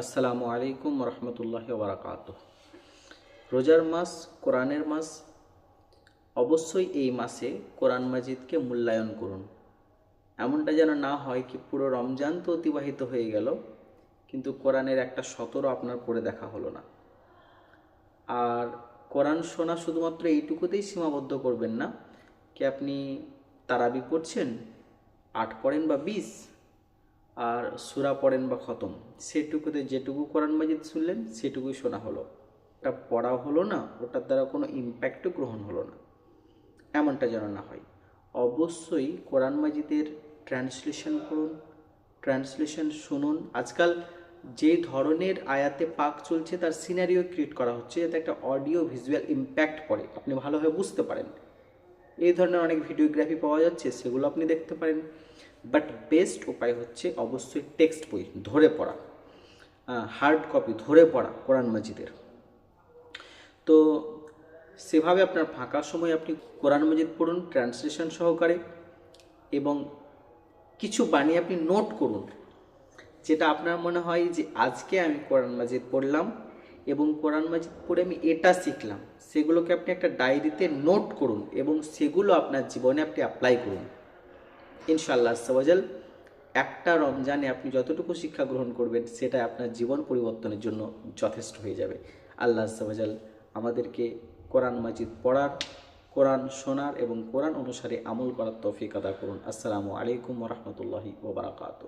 আসসালামু আলাইকুম রহমতুল্লাহ বারাকাত রোজার মাস, কোরআনের মাস, অবশ্যই এই মাসে কোরআন মাজিদকে মূল্যায়ন করুন। এমনটা যেন না হয় কি পুরো রমজান তো অতিবাহিত হয়ে গেল, কিন্তু কোরআনের একটা সতরও আপনার পড়ে দেখা হলো না। আর কোরআন শোনা শুধুমাত্র এইটুকুতেই সীমাবদ্ধ করবেন না, কি আপনি তারাবি পড়ছেন, আট পড়েন বা বিশ? আর সুরা পড়েন বা খতম। সেটুকুতে যেটুকু কোরআন মাজিদ শুনলেন, সেটুকুই শোনা হলো। ওটা পড়া হলো না, ওটার দ্বারা কোনো ইম্প্যাক্টও গ্রহণ হলো না। এমনটা যেন না হয়। অবশ্যই কোরআন মাজিদের ট্রান্সলেশন করুন ট্রান্সলেশন শুনুন। আজকাল যে ধরনের আয়াতে পাক চলছে, তার সিনারিও ক্রিয়েট করা হচ্ছে, যাতে একটা অডিও ভিজুয়াল ইম্প্যাক্ট পড়ে। আপনি ভালোভাবে বুঝতে পারেন। এই ধরনের অনেক ভিডিওগ্রাফি পাওয়া যাচ্ছে, সেগুলো আপনি দেখতে পারেন। বাট বেস্ট উপায় হচ্ছে অবশ্যই টেক্সট বই ধরে পড়া হার্ড কপি ধরে পড়া কোরআন মাজিদের। তো সেভাবে আপনার ফাঁকা সময় আপনি কোরআন মাজিদ পড়ুন ট্রান্সলেশন সহকারে এবং কিছু বানিয়ে আপনি নোট করুন, যেটা আপনার মনে হয় যে আজকে আমি কোরআন মাজিদ পড়লাম। এবং কোরআন মাজিদ পড়ে আমি এটা শিখলাম। সেগুলোকে আপনি একটা ডায়েরিতে নোট করুন এবং সেগুলো আপনার জীবনে আপনি অ্যাপ্লাই করুন। ইনশাআল্লাহ সবাজাল একটা রমজানে আপনি যতটুকু শিক্ষা গ্রহণ করবেন, সেটা আপনার জীবন পরিবর্তনের জন্য যথেষ্ট হয়ে যাবে। আল্লাহ সবাজাল আমাদেরকে কোরআন মাজিদ পড়ার, কোরআন শোনার এবং কোরআন অনুসারে আমল করার তৌফিক আদা করুন। আসসালামু আলাইকুম রহমতুল্লাহি ওবরাকাতু